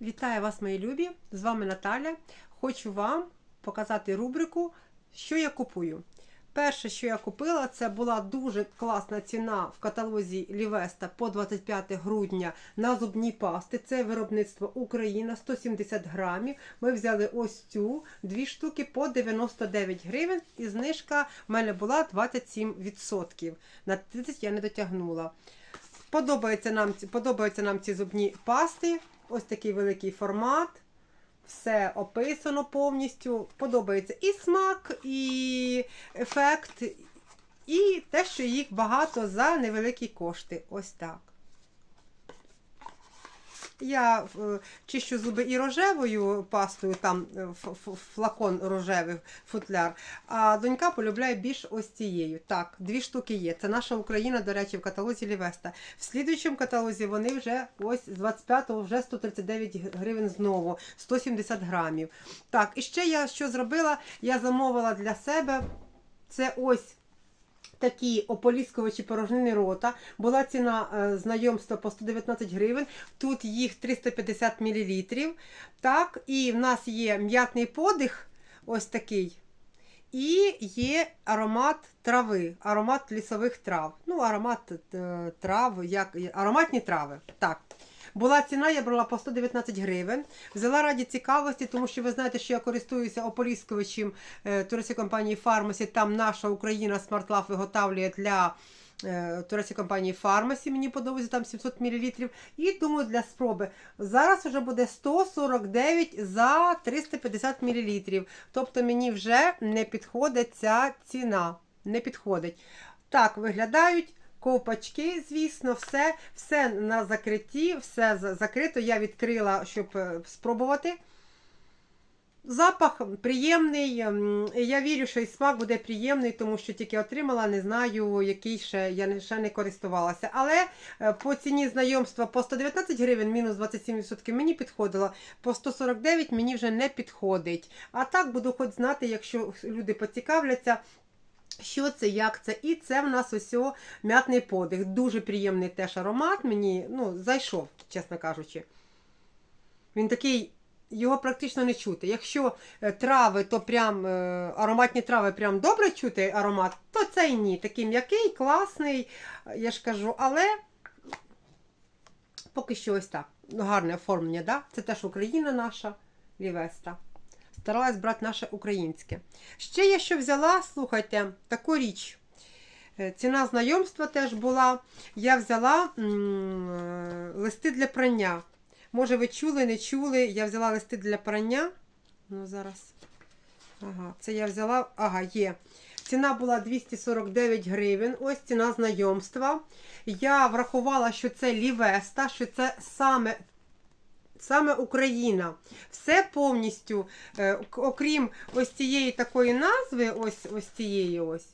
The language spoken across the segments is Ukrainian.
Вітаю вас, мої любі! З вами Наталя. Хочу вам показати рубрику, що я купую. Перше, що я купила, це була дуже класна ціна в каталозі Лівеста по 25 грудня на зубні пасти. Це виробництво Україна 170 грамів. Ми взяли ось цю дві штуки по 99 гривень, і знижка в мене була 27%. На 30 я не дотягнула. Подобається нам, подобаються нам ці зубні пасти. Ось такий великий формат. Все описано повністю. Подобається і смак, і ефект, і те, що їх багато за невеликі кошти. Ось так. Я е, чищу зуби і рожевою пастою, там е, флакон рожевий футляр. А донька полюбляє більш ось цією. Так, дві штуки є. Це наша Україна, до речі, в каталозі Лівеста. В слідуючому каталозі вони вже ось з 25-го вже 139 гривень знову, 170 грамів. Так, і ще я що зробила? Я замовила для себе це ось такі ополіскувачі порожнини рота. Була ціна е, знайомства по 119 гривень. Тут їх 350 мл. Так, і в нас є м'ятний подих, ось такий. І є аромат трави, аромат лісових трав. Ну, аромат е, трав, як ароматні трави. Так. Була ціна, я брала по 119 гривень. Взяла раді цікавості, тому що ви знаєте, що я користуюся ополіскувачем е, турецької компанії Фармасі. Там наша Україна Smart виготовлює для е, компанії Фармасі. Мені подобається там 700 мл. І думаю, для спроби. Зараз вже буде 149 за 350 мл. Тобто мені вже не підходить ця ціна. Не підходить. Так виглядають. Ковпачки, звісно, все, все на закритті, все закрито. Я відкрила, щоб е, спробувати. Запах приємний. ем, Я вірю, що і смак буде приємний, тому що тільки отримала, не знаю, який ще я ще не користувалася. Але е, по ціні знайомства по 119 гривень, мінус 27% мені підходило, по 149 мені вже не підходить. А так буду хоч знати, якщо люди поцікавляться. Що це, як це? І це в нас ось м'ятний подих. Дуже приємний теж аромат. Мені ну, зайшов, чесно кажучи. Він такий, його практично не чути. Якщо е, трави, то прям е, ароматні трави прям добре чути аромат, то цей ні. Такий м'який, класний, е, я ж кажу, але поки що ось так. Гарне оформлення, да? Це теж Україна наша, Лівеста. Старалась брати наше українське. Ще я що взяла, слухайте, таку річ. Е, Ціна знайомства теж була. Я взяла м, е, листи для прання. Може, ви чули, не чули. Я взяла листи для прання. Ну, зараз. Ага, це я взяла. Ага, є. Ціна була 249 гривень. Ось ціна знайомства. Я врахувала, що це Лівеста, що це саме Саме Україна. Все повністю, е, окрім ось цієї такої назви, ось, ось цієї ось.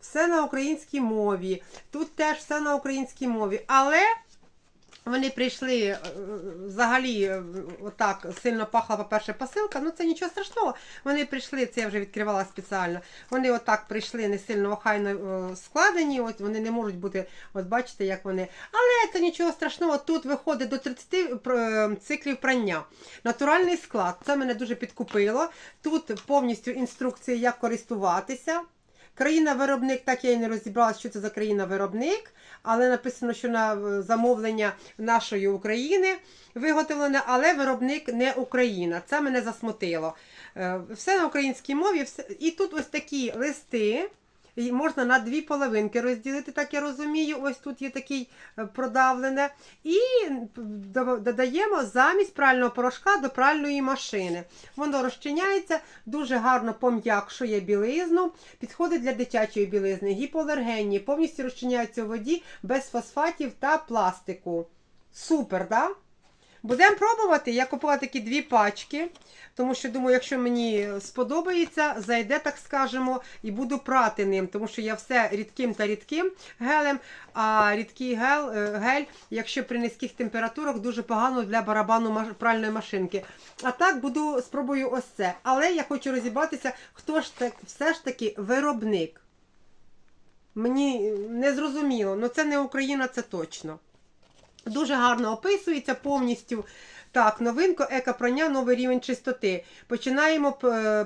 Все на українській мові. Тут теж все на українській мові. Але вони прийшли е, взагалі е, отак сильно пахла, по-перше, посилка. Ну це нічого страшного. Вони прийшли, це я вже відкривала спеціально. Вони отак прийшли не сильно охайно е, складені. От вони не можуть бути, от бачите, як вони. Але це нічого страшного. Тут виходить до 30 пр- циклів прання. Натуральний склад. Це мене дуже підкупило. Тут повністю інструкція, як користуватися. Країна-виробник, так я і не розібралася, що це за країна-виробник, але написано, що на е, замовлення нашої України виготовлене, але виробник не Україна. Це мене засмутило. Е, Все на українській мові. І тут ось такі листи. Можна на дві половинки розділити, так я розумію. Ось тут є такий е, продавлене. І додаємо замість прального порошка до пральної машини. Воно розчиняється, дуже гарно пом'якшує білизну, підходить для дитячої білизни, гіпоалергенні, повністю розчиняється у воді без фосфатів та пластику. Супер, да? Будемо пробувати. Я купила такі дві пачки, тому що думаю, якщо мені сподобається, зайде, так скажемо, і буду прати ним, тому що я все рідким та рідким гелем, а рідкий гель, е, гель, якщо при низьких температурах, дуже погано для барабану пральної машинки. А так буду спробую ось це. Але я хочу розібратися, хто ж так все ж таки виробник. Мені не зрозуміло, ну це не Україна, це точно. Дуже гарно описується повністю. Так, новинка екопрання, новий рівень чистоти. Починаємо,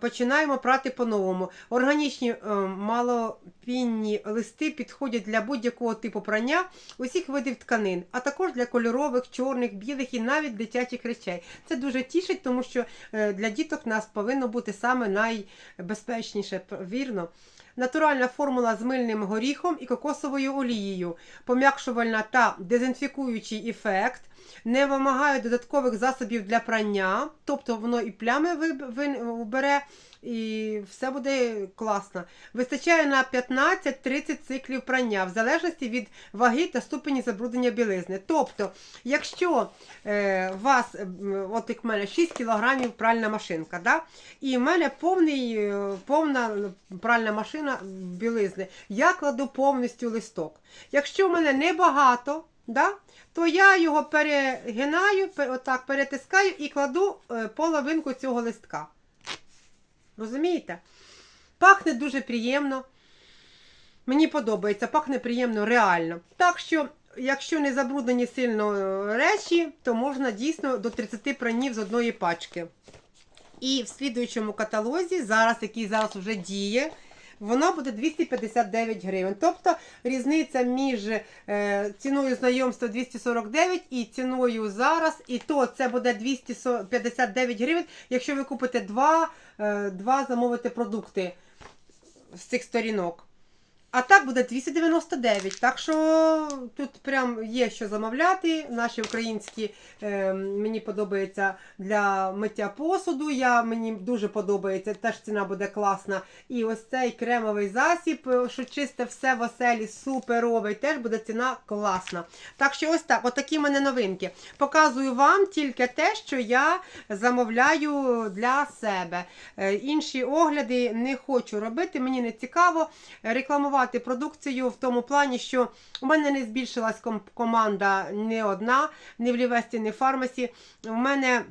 починаємо прати по-новому. Органічні е, малопінні листи підходять для будь-якого типу прання усіх видів тканин, а також для кольорових, чорних, білих і навіть дитячих речей. Це дуже тішить, тому що е, для діток нас повинно бути саме найбезпечніше, вірно. Натуральна формула з мильним горіхом і кокосовою олією, пом'якшувальна та дезінфікуючий ефект, не вимагає додаткових засобів для прання, тобто воно і плями виб- вин- убере, і все буде класно. Вистачає на 15-30 циклів прання, в залежності від ваги та ступені забруднення білизни. Тобто, якщо е, у вас, е, от як в мене 6 кг пральна машинка, да? і в мене повний, е, повна пральна машина білизни, я кладу повністю листок. Якщо в мене небагато, да? То я його перегинаю, отак перетискаю і кладу е, половинку цього листка. Розумієте? Пахне дуже приємно. Мені подобається, пахне приємно, реально. Так що, якщо не забруднені сильно е, речі, то можна дійсно до 30 пранів з одної пачки. І в слідуючому каталозі, зараз, який зараз вже діє, воно буде 259 гривень. Тобто різниця між е, ціною знайомства 249 і ціною зараз, і то це буде 259 гривень, якщо ви купите два, е, два замовите продукти з цих сторінок. А так буде 299. Так що тут прям є що замовляти. Наші українські е, мені подобається для миття посуду. Я, мені дуже подобається, теж ціна буде класна. І ось цей кремовий засіб, е, що чисте все в оселі, суперовий, теж буде ціна класна. Так що ось так, отакі мене новинки. Показую вам тільки те, що я замовляю для себе. Е, Інші огляди не хочу робити, мені не цікаво рекламувати продукцію в тому плані, що у мене не збільшилась ком- команда не одна, ні в Лівесті, ні в фармасі. У мене.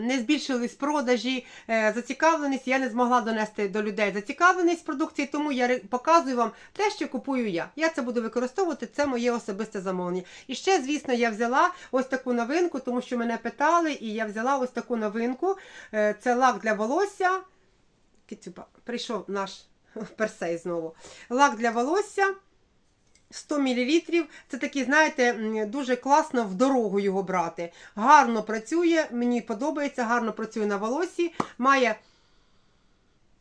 Не збільшились продажі, е, зацікавленість, я не змогла донести до людей зацікавленість продукції, тому я показую вам те, що купую я. Я це буду використовувати, це моє особисте замовлення. І ще, звісно, я взяла ось таку новинку, тому що мене питали, і я взяла ось таку новинку. Е, Це лак для волосся. Прийшов наш персей знову. Лак для волосся. 100 мл. Це такий, знаєте, дуже класно в дорогу його брати. Гарно працює, мені подобається, гарно працює на волосі. Має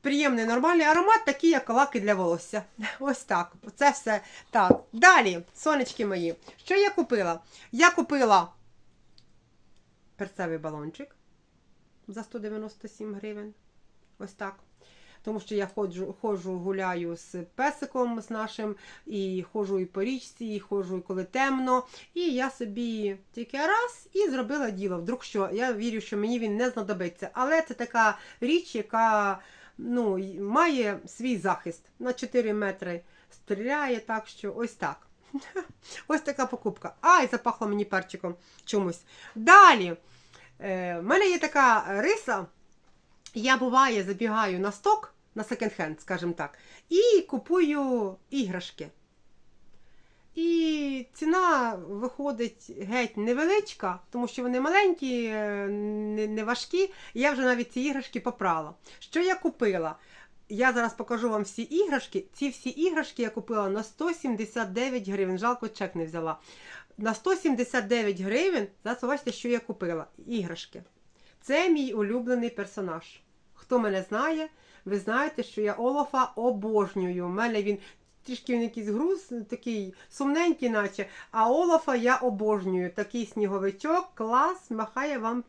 приємний нормальний аромат, такий, як лаки для волосся. Ось так. Це все так. Далі, сонечки мої. Що я купила? Я купила перцевий балончик за 197 гривень. Ось так. Тому що я ходжу, ходжу, гуляю з песиком з нашим, і ходжу і по річці, і ходжу, і коли темно. І я собі тільки раз і зробила діло. Вдруг що, я вірю, що мені він не знадобиться. Але це така річ, яка ну, має свій захист. На 4 метри стріляє, так що ось так. Ось така покупка. Ай, запахло мені перчиком чомусь. Далі. Е, в мене є така риса. Я буває забігаю на сток, на секонд-хенд, скажімо так, і купую іграшки. І ціна виходить геть невеличка, тому що вони маленькі, е, не, важкі. Я вже навіть ці іграшки попрала. Що я купила? Я зараз покажу вам всі іграшки. Ці всі іграшки я купила на 179 гривень. Жалко, чек не взяла. На 179 гривень, зараз побачите, що я купила. Іграшки. Це мій улюблений персонаж. Хто мене знає, ви знаєте, що я Олафа обожнюю. У мене він трішки він якийсь груз, такий сумненький, наче. А Олафа я обожнюю. Такий сніговичок, клас, махає вам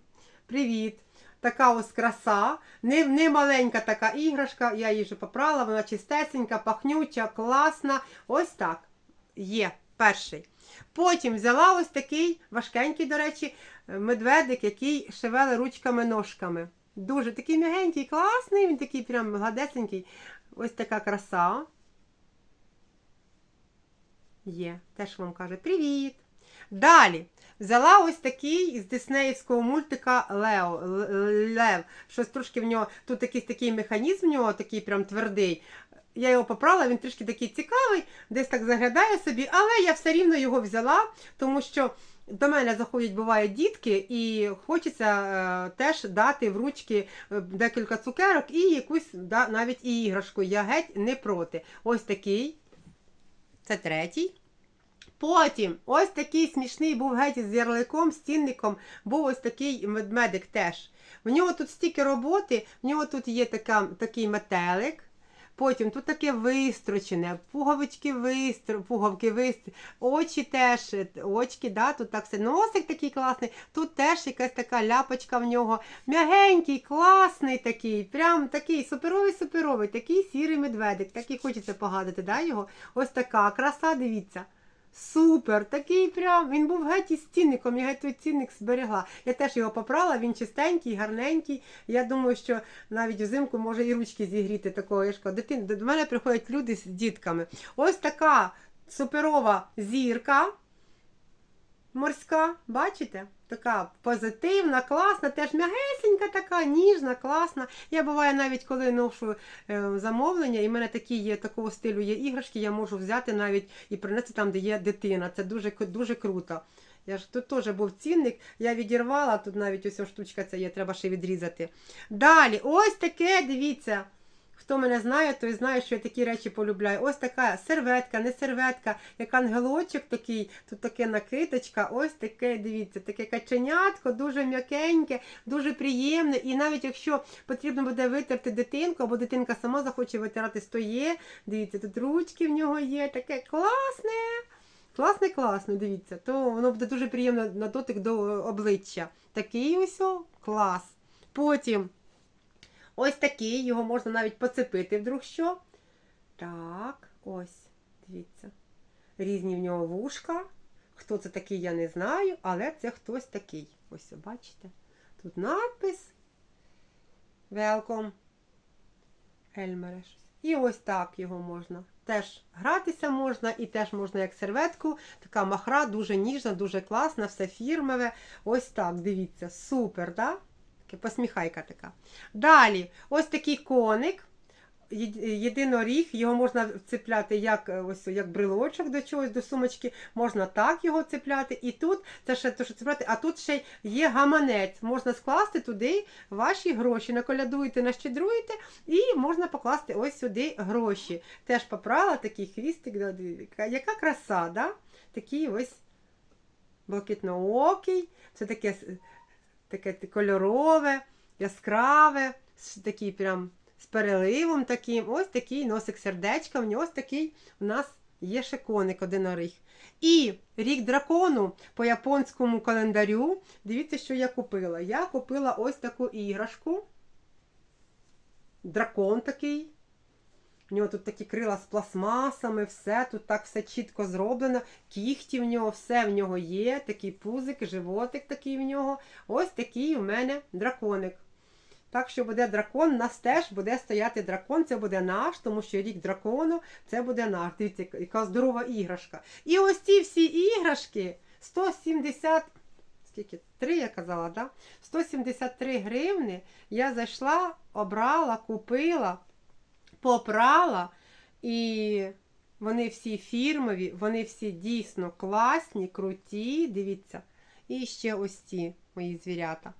привіт. Така ось краса, не, не маленька така іграшка, я її вже попрала, вона чистесенька, пахнюча, класна. Ось так. Є перший. Потім взяла ось такий важкенький, до речі, медведик, який шевели ручками-ножками. Дуже такий м'ягенький, класний, він такий прям гладесенький. Ось така краса. Є, теж вам каже привіт. Далі. Взяла ось такий з диснеївського мультика Лео, Лев. Щось трошки в нього, тут якийсь такий механізм в нього, такий прям твердий. я його попрала, він трішки такий цікавий, десь так заглядає собі, але я все рівно його взяла, тому що до мене заходять бувають дітки, і хочеться е, теж дати в ручки е, декілька цукерок і якусь да, навіть і іграшку. Я геть не проти. Ось такий. Це третій. Потім ось такий смішний був геть з ярликом, стінником, був ось такий медмедик теж. В нього тут стільки роботи, в нього тут є така, такий метелик. Потім тут таке вистрочене, пуговички вистро, пуговки вистр... очі теж, очки, да, тут так все. Носик такий класний, тут теж якась така ляпочка в нього. М'ягенький, класний такий, прям такий суперовий-суперовий, такий сірий медведик. Такий хочеться погадати, да, його? Ось така краса, дивіться. Супер, такий прям. Він був геть із цінником, я геть той цінник зберегла. Я теж його попрала, він чистенький, гарненький. Я думаю, що навіть взимку може і ручки зігріти такого. Я дитин, до мене приходять люди з дітками. Ось така суперова зірка морська, бачите? Така позитивна, класна, теж м'ягесенька така, ніжна, класна. Я буває навіть коли ношу е, замовлення, і в мене такі є такого стилю є іграшки, я можу взяти навіть і принести там, де є дитина. Це дуже, дуже круто. Я ж тут теж був цінник, я відірвала, тут навіть ось штучка ця є, треба ще відрізати. Далі, ось таке, дивіться. Хто мене знає, той знає, що я такі речі полюбляю. Ось така серветка, не серветка, як ангелочок такий, тут таке накидочка, ось таке, дивіться, таке каченятко, дуже м'якеньке, дуже приємне. І навіть якщо потрібно буде витерти дитинку, або дитинка сама захоче витирати стоє, дивіться, тут ручки в нього є, таке класне. Класне, класне, дивіться, то воно буде дуже приємно на дотик до обличчя. Такий ось клас. Потім. Ось такий, його можна навіть поцепити вдруг що. Так, ось, дивіться. Різні в нього вушка. Хто це такий, я не знаю, але це хтось такий. Ось, бачите? Тут надпис. Welcome. Ельмере. І ось так його можна. Теж гратися можна, і теж можна як серветку. Така махра, дуже ніжна, дуже класна, все фірмове. Ось так, дивіться, супер, да? Посміхайка така. Далі, ось такий коник. Єдиноріг, його можна цепляти як ось як брелочок до чогось, до сумочки, можна так його цепляти. І тут це ще то, що цепляти, а тут ще є гаманець. Можна скласти туди ваші гроші. Наколядуєте, нащедруєте, і можна покласти ось сюди гроші. Теж попрала такий хвістик, яка краса, да? такий ось блакитноокий, це таке таке кольорове, яскраве, такий прям з переливом таким. Ось такий носик сердечка. В нього ось такий у нас є ще коник одинориг. І рік дракону по японському календарю. Дивіться, що я купила. Я купила ось таку іграшку. Дракон такий. В нього тут такі крила з пластмасами, все, тут так все чітко зроблено. Кіхті в нього, все в нього є. Такий пузик, животик такий в нього. Ось такий у мене драконик. Так що буде дракон, у нас теж буде стояти дракон, це буде наш, тому що рік дракону це буде наш. Дивіться, яка здорова іграшка. І ось ці всі іграшки 170. Скільки? 3 я казала, да? 173 гривни. Я зайшла, обрала, купила, попрала. І вони всі фірмові, вони всі дійсно класні, круті. Дивіться. І ще ось ці мої звірята.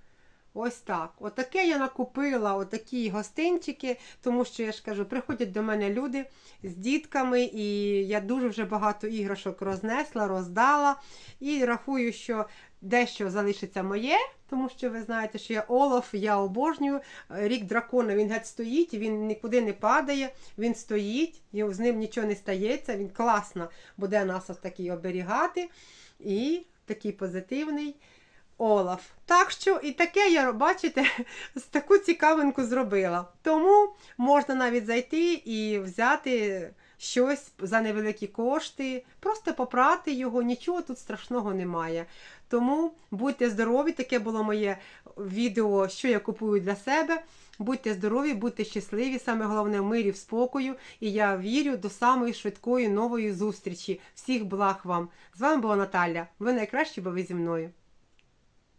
Ось так. Отаке я накупила, отакі гостинчики, тому що я ж кажу, приходять до мене люди з дітками, і я дуже вже багато іграшок рознесла, роздала. І рахую, що дещо залишиться моє, тому що ви знаєте, що я Олаф, я обожнюю. Рік дракона він геть стоїть, він нікуди не падає, він стоїть, з ним нічого не стається, він класно буде нас такий оберігати. І такий позитивний. Олаф. Так що і таке я, бачите, таку цікавинку зробила. Тому можна навіть зайти і взяти щось за невеликі кошти, просто попрати його, нічого тут страшного немає. Тому будьте здорові, таке було моє відео, що я купую для себе. Будьте здорові, будьте щасливі, саме головне мирі, в спокою. І я вірю до самої швидкої нової зустрічі. Всіх благ вам! З вами була Наталя. Ви найкращі, бо ви зі мною.